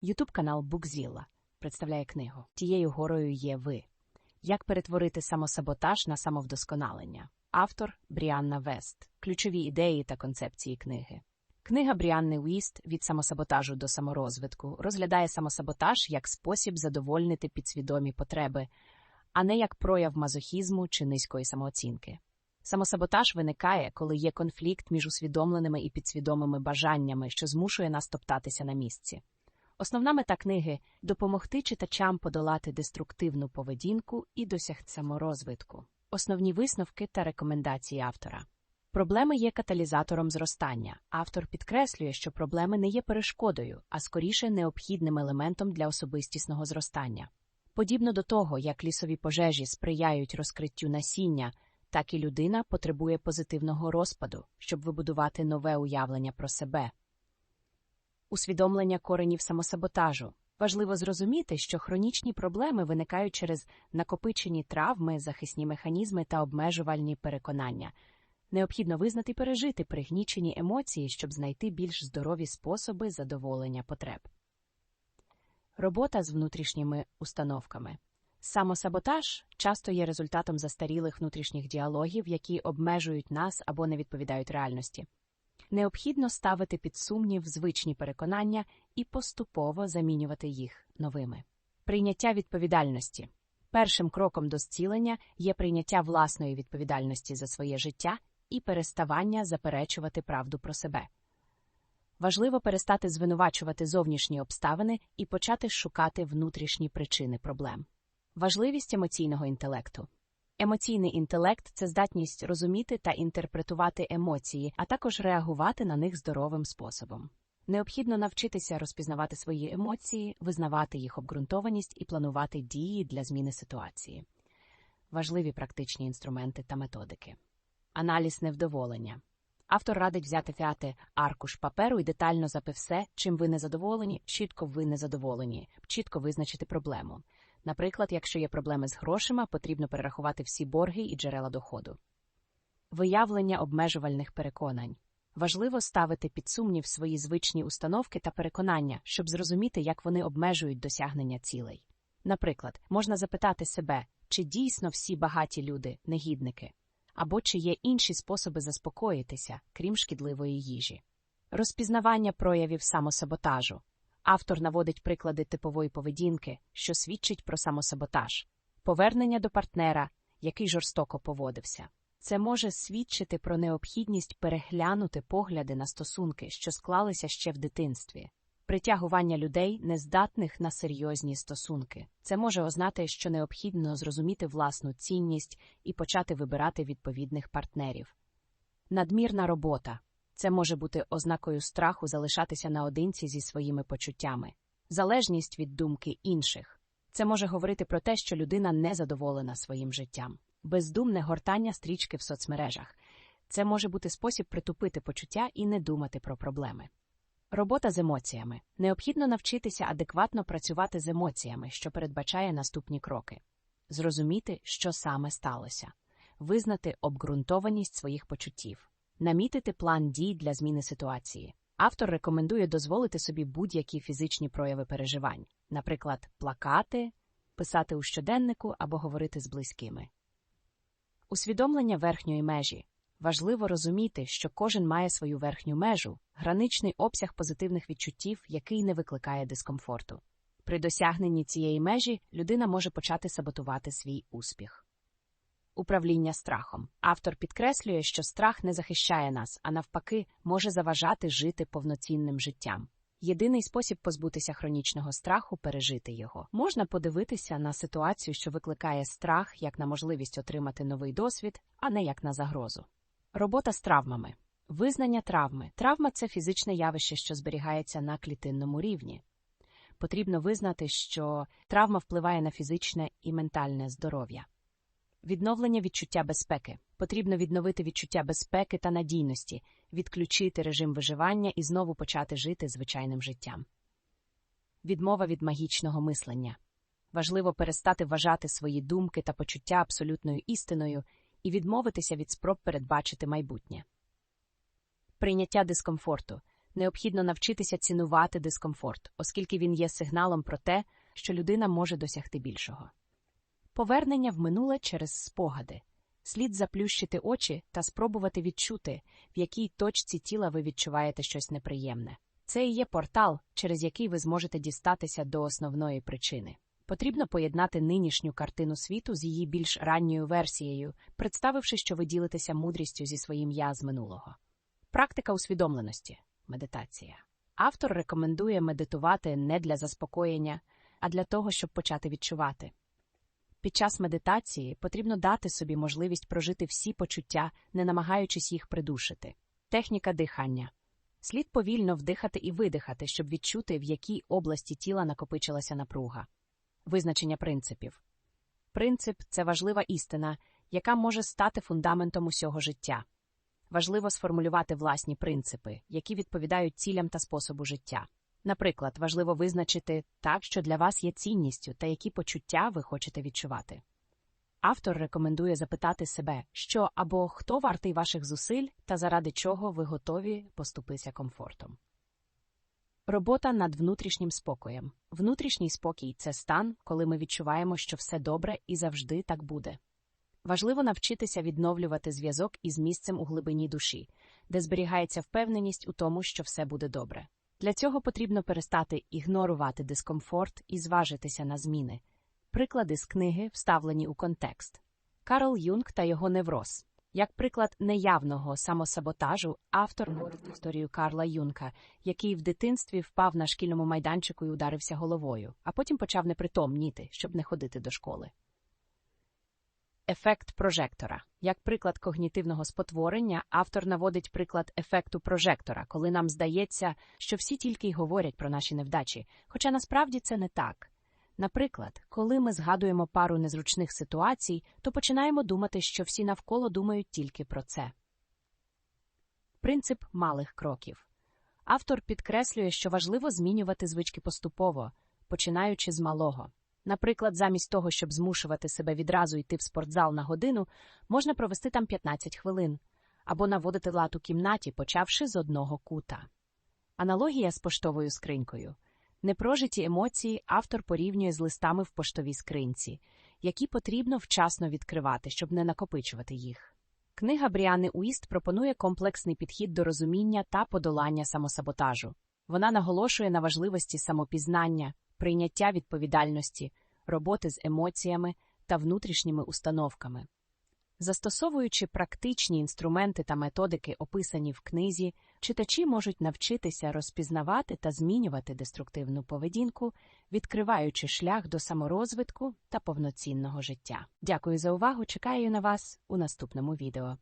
Ютуб канал Букзіла представляє книгу Тією горою є ви. Як перетворити самосаботаж на самовдосконалення. Автор Бріанна Вест. Ключові ідеї та концепції книги. Книга Бріанни Уіст від самосаботажу до саморозвитку розглядає самосаботаж як спосіб задовольнити підсвідомі потреби, а не як прояв мазохізму чи низької самооцінки. Самосаботаж виникає, коли є конфлікт між усвідомленими і підсвідомими бажаннями, що змушує нас топтатися на місці. Основна мета книги допомогти читачам подолати деструктивну поведінку і досягти саморозвитку. Основні висновки та рекомендації автора. Проблеми є каталізатором зростання. Автор підкреслює, що проблеми не є перешкодою, а скоріше необхідним елементом для особистісного зростання. Подібно до того, як лісові пожежі сприяють розкриттю насіння, так і людина потребує позитивного розпаду, щоб вибудувати нове уявлення про себе. Усвідомлення коренів самосаботажу. Важливо зрозуміти, що хронічні проблеми виникають через накопичені травми, захисні механізми та обмежувальні переконання. Необхідно визнати пережити пригнічені емоції, щоб знайти більш здорові способи задоволення потреб. Робота з внутрішніми установками. Самосаботаж часто є результатом застарілих внутрішніх діалогів, які обмежують нас або не відповідають реальності. Необхідно ставити під сумнів звичні переконання і поступово замінювати їх новими. Прийняття відповідальності. Першим кроком до зцілення є прийняття власної відповідальності за своє життя і переставання заперечувати правду про себе. Важливо перестати звинувачувати зовнішні обставини і почати шукати внутрішні причини проблем. Важливість емоційного інтелекту. Емоційний інтелект це здатність розуміти та інтерпретувати емоції, а також реагувати на них здоровим способом. Необхідно навчитися розпізнавати свої емоції, визнавати їх обґрунтованість і планувати дії для зміни ситуації. Важливі практичні інструменти та методики. Аналіз невдоволення. Автор радить взяти фіати аркуш паперу і детально запи все, чим ви незадоволені, чітко ви незадоволені, чітко визначити проблему. Наприклад, якщо є проблеми з грошима, потрібно перерахувати всі борги і джерела доходу. Виявлення обмежувальних переконань. Важливо ставити під сумнів свої звичні установки та переконання, щоб зрозуміти, як вони обмежують досягнення цілей. Наприклад, можна запитати себе, чи дійсно всі багаті люди негідники, або чи є інші способи заспокоїтися, крім шкідливої їжі. Розпізнавання проявів самосаботажу. Автор наводить приклади типової поведінки, що свідчить про самосаботаж, повернення до партнера, який жорстоко поводився. Це може свідчити про необхідність переглянути погляди на стосунки, що склалися ще в дитинстві, притягування людей, нездатних на серйозні стосунки. Це може ознати, що необхідно зрозуміти власну цінність і почати вибирати відповідних партнерів. Надмірна робота. Це може бути ознакою страху залишатися наодинці зі своїми почуттями, залежність від думки інших. Це може говорити про те, що людина не задоволена своїм життям, бездумне гортання стрічки в соцмережах. Це може бути спосіб притупити почуття і не думати про проблеми. Робота з емоціями необхідно навчитися адекватно працювати з емоціями, що передбачає наступні кроки, зрозуміти, що саме сталося, визнати обґрунтованість своїх почуттів намітити план дій для зміни ситуації. Автор рекомендує дозволити собі будь-які фізичні прояви переживань, наприклад, плакати, писати у щоденнику або говорити з близькими. Усвідомлення верхньої межі. Важливо розуміти, що кожен має свою верхню межу, граничний обсяг позитивних відчуттів, який не викликає дискомфорту. При досягненні цієї межі людина може почати саботувати свій успіх. Управління страхом. Автор підкреслює, що страх не захищає нас, а навпаки, може заважати жити повноцінним життям. Єдиний спосіб позбутися хронічного страху пережити його. Можна подивитися на ситуацію, що викликає страх, як на можливість отримати новий досвід, а не як на загрозу. Робота з травмами. Визнання травми. Травма це фізичне явище, що зберігається на клітинному рівні. Потрібно визнати, що травма впливає на фізичне і ментальне здоров'я. Відновлення відчуття безпеки. Потрібно відновити відчуття безпеки та надійності, відключити режим виживання і знову почати жити звичайним життям. Відмова від магічного мислення. Важливо перестати вважати свої думки та почуття абсолютною істиною і відмовитися від спроб передбачити майбутнє. Прийняття дискомфорту. Необхідно навчитися цінувати дискомфорт, оскільки він є сигналом про те, що людина може досягти більшого. Повернення в минуле через спогади. Слід заплющити очі та спробувати відчути, в якій точці тіла ви відчуваєте щось неприємне. Це і є портал, через який ви зможете дістатися до основної причини. Потрібно поєднати нинішню картину світу з її більш ранньою версією, представивши, що ви ділитеся мудрістю зі своїм я з минулого. Практика усвідомленості медитація. Автор рекомендує медитувати не для заспокоєння, а для того, щоб почати відчувати. Під час медитації потрібно дати собі можливість прожити всі почуття, не намагаючись їх придушити. Техніка дихання. Слід повільно вдихати і видихати, щоб відчути, в якій області тіла накопичилася напруга. Визначення принципів. Принцип це важлива істина, яка може стати фундаментом усього життя. Важливо сформулювати власні принципи, які відповідають цілям та способу життя. Наприклад, важливо визначити так, що для вас є цінністю та які почуття ви хочете відчувати. Автор рекомендує запитати себе, що або хто вартий ваших зусиль та заради чого ви готові поступитися комфортом. Робота над внутрішнім спокоєм. Внутрішній спокій це стан, коли ми відчуваємо, що все добре і завжди так буде. Важливо навчитися відновлювати зв'язок із місцем у глибині душі, де зберігається впевненість у тому, що все буде добре. Для цього потрібно перестати ігнорувати дискомфорт і зважитися на зміни. Приклади з книги вставлені у контекст. Карл Юнг та його невроз. Як приклад неявного самосаботажу, автор говорить історію Карла Юнка, який в дитинстві впав на шкільному майданчику і ударився головою, а потім почав непритомніти, щоб не ходити до школи. Ефект прожектора. Як приклад когнітивного спотворення, автор наводить приклад ефекту прожектора, коли нам здається, що всі тільки й говорять про наші невдачі, хоча насправді це не так. Наприклад, коли ми згадуємо пару незручних ситуацій, то починаємо думати, що всі навколо думають тільки про це. Принцип малих кроків. Автор підкреслює, що важливо змінювати звички поступово, починаючи з малого. Наприклад, замість того, щоб змушувати себе відразу йти в спортзал на годину, можна провести там 15 хвилин або наводити лад у кімнаті, почавши з одного кута. Аналогія з поштовою скринькою. Непрожиті емоції автор порівнює з листами в поштовій скринці, які потрібно вчасно відкривати, щоб не накопичувати їх. Книга Бріани Уіст пропонує комплексний підхід до розуміння та подолання самосаботажу. Вона наголошує на важливості самопізнання, прийняття відповідальності, роботи з емоціями та внутрішніми установками. Застосовуючи практичні інструменти та методики, описані в книзі, читачі можуть навчитися розпізнавати та змінювати деструктивну поведінку, відкриваючи шлях до саморозвитку та повноцінного життя. Дякую за увагу! Чекаю на вас у наступному відео.